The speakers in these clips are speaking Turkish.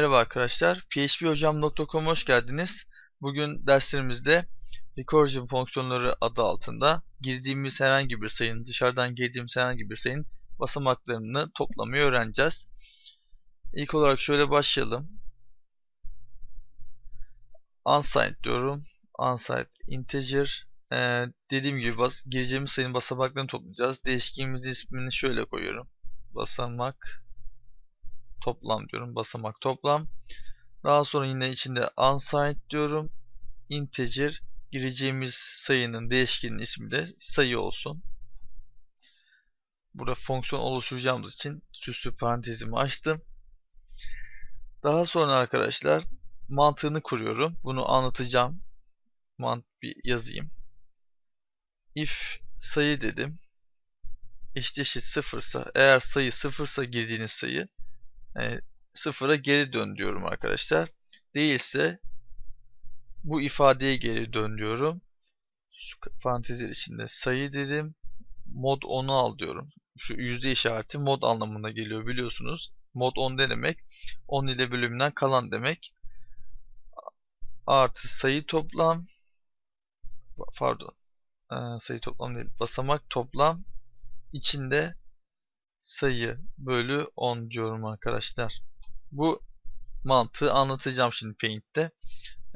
Merhaba arkadaşlar, phphocam.com'a hoş geldiniz. Bugün derslerimizde recursion fonksiyonları adı altında girdiğimiz herhangi bir sayının, dışarıdan girdiğimiz herhangi bir sayının basamaklarını toplamayı öğreneceğiz. İlk olarak şöyle başlayalım. Unsigned diyorum. Unsigned integer. Ee, dediğim gibi bas, gireceğimiz sayının basamaklarını toplayacağız. Değişkenimizin ismini şöyle koyuyorum. Basamak toplam diyorum. Basamak toplam. Daha sonra yine içinde unsigned diyorum. Integer gireceğimiz sayının değişkenin ismi de sayı olsun. Burada fonksiyon oluşturacağımız için süslü parantezimi açtım. Daha sonra arkadaşlar mantığını kuruyorum. Bunu anlatacağım. Mant bir yazayım. If sayı dedim. Eşit eşit sıfırsa eğer sayı sıfırsa girdiğiniz sayı yani sıfıra geri dön diyorum arkadaşlar. Değilse bu ifadeye geri dön diyorum. Şu parantezler içinde sayı dedim. Mod 10'u al diyorum. Şu yüzde işareti mod anlamına geliyor biliyorsunuz. Mod 10 ne demek? 10 ile bölümünden kalan demek. Artı sayı toplam pardon ee, sayı toplam değil basamak toplam içinde sayı bölü 10 diyorum arkadaşlar. Bu mantığı anlatacağım şimdi Paint'te.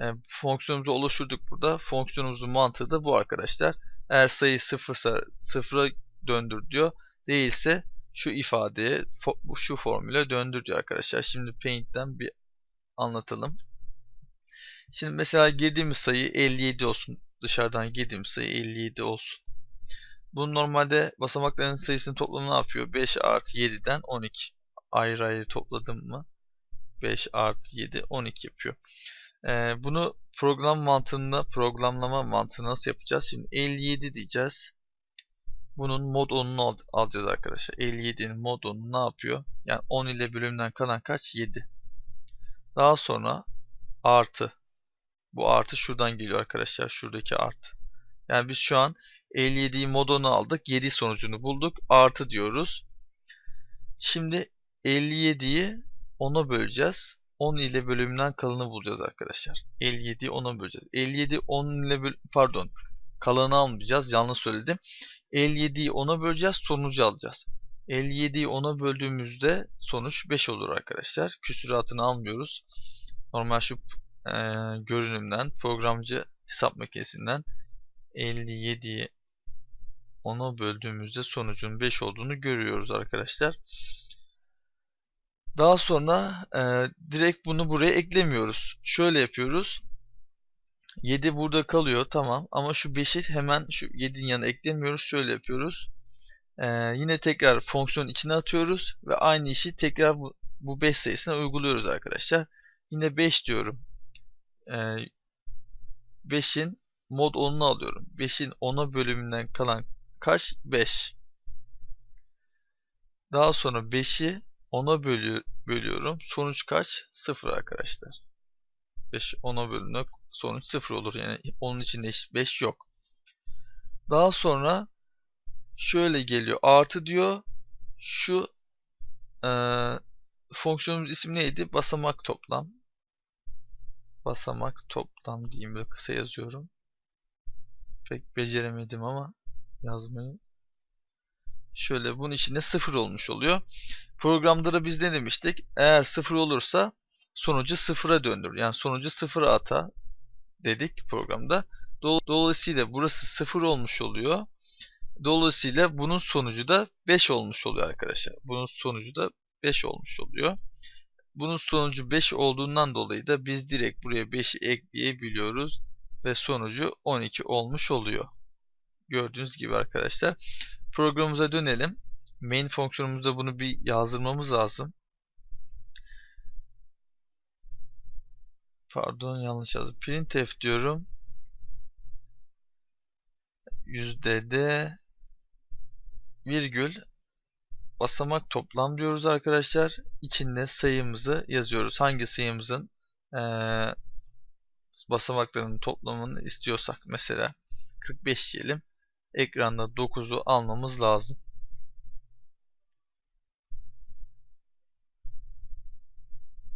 E, fonksiyonumuzu oluşturduk burada. Fonksiyonumuzun mantığı da bu arkadaşlar. Eğer sayı sıfırsa sıfıra döndür diyor. Değilse şu ifadeye şu formüle döndür diyor arkadaşlar. Şimdi Paint'ten bir anlatalım. Şimdi mesela girdiğimiz sayı 57 olsun. Dışarıdan girdiğimiz sayı 57 olsun. Bu normalde basamakların sayısının toplamı ne yapıyor? 5 artı 7'den 12. Ayrı ayrı topladım mı? 5 artı 7 12 yapıyor. Ee, bunu program mantığında programlama mantığı nasıl yapacağız? Şimdi 57 diyeceğiz. Bunun mod 10'unu al alacağız arkadaşlar. 57'nin mod 10'u ne yapıyor? Yani 10 ile bölümden kalan kaç? 7. Daha sonra artı. Bu artı şuradan geliyor arkadaşlar. Şuradaki artı. Yani biz şu an 57'yi modunu aldık. 7 sonucunu bulduk. Artı diyoruz. Şimdi 57'yi 10'a böleceğiz. 10 ile bölümünden kalanı bulacağız arkadaşlar. 57'yi 10'a böleceğiz. 57 10 ile böl pardon kalanı almayacağız. Yanlış söyledim. 57'yi 10'a böleceğiz. Sonucu alacağız. 57'yi 10'a böldüğümüzde sonuç 5 olur arkadaşlar. Küsuratını almıyoruz. Normal şu e, görünümden programcı hesap makinesinden 57'yi 10'a böldüğümüzde sonucun 5 olduğunu görüyoruz arkadaşlar. Daha sonra e, direkt bunu buraya eklemiyoruz. Şöyle yapıyoruz. 7 burada kalıyor tamam ama şu 5'i hemen şu 7'nin yanına eklemiyoruz. Şöyle yapıyoruz. E, yine tekrar fonksiyon içine atıyoruz ve aynı işi tekrar bu, bu 5 sayısına uyguluyoruz arkadaşlar. Yine 5 diyorum. E, 5'in mod 10'unu alıyorum. 5'in 10'a bölümünden kalan kaç? 5. Daha sonra 5'i 10'a bölü bölüyorum. Sonuç kaç? 0 arkadaşlar. 5 10'a bölünür. Sonuç 0 olur. Yani onun içinde 5 yok. Daha sonra şöyle geliyor. Artı diyor. Şu e, fonksiyonumuz ismi neydi? Basamak toplam. Basamak toplam diyeyim. Böyle kısa yazıyorum. Pek beceremedim ama yazmayı. Şöyle bunun içinde sıfır olmuş oluyor. Programda da biz ne demiştik? Eğer sıfır olursa sonucu sıfıra döndür. Yani sonucu sıfıra ata dedik programda. Dolayısıyla burası sıfır olmuş oluyor. Dolayısıyla bunun sonucu da 5 olmuş oluyor arkadaşlar. Bunun sonucu da 5 olmuş oluyor. Bunun sonucu 5 olduğundan dolayı da biz direkt buraya 5'i ekleyebiliyoruz. Ve sonucu 12 olmuş oluyor. Gördüğünüz gibi arkadaşlar. Programımıza dönelim. Main fonksiyonumuzda bunu bir yazdırmamız lazım. Pardon yanlış yazdım. Printf diyorum. De virgül basamak toplam diyoruz arkadaşlar. İçinde sayımızı yazıyoruz. Hangi sayımızın ee, basamaklarının toplamını istiyorsak mesela 45 diyelim. Ekranda 9'u almamız lazım.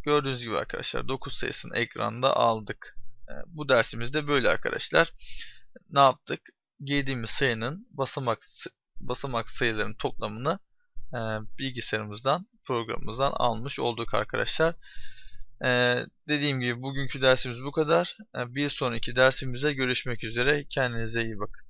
gördüğünüz gibi arkadaşlar 9 sayısını ekranda aldık. E, bu dersimizde böyle arkadaşlar. Ne yaptık? Girdiğimiz sayının basamak basamak sayıların toplamını e, bilgisayarımızdan, programımızdan almış olduk arkadaşlar. E, dediğim gibi bugünkü dersimiz bu kadar. E, bir sonraki dersimize görüşmek üzere. Kendinize iyi bakın.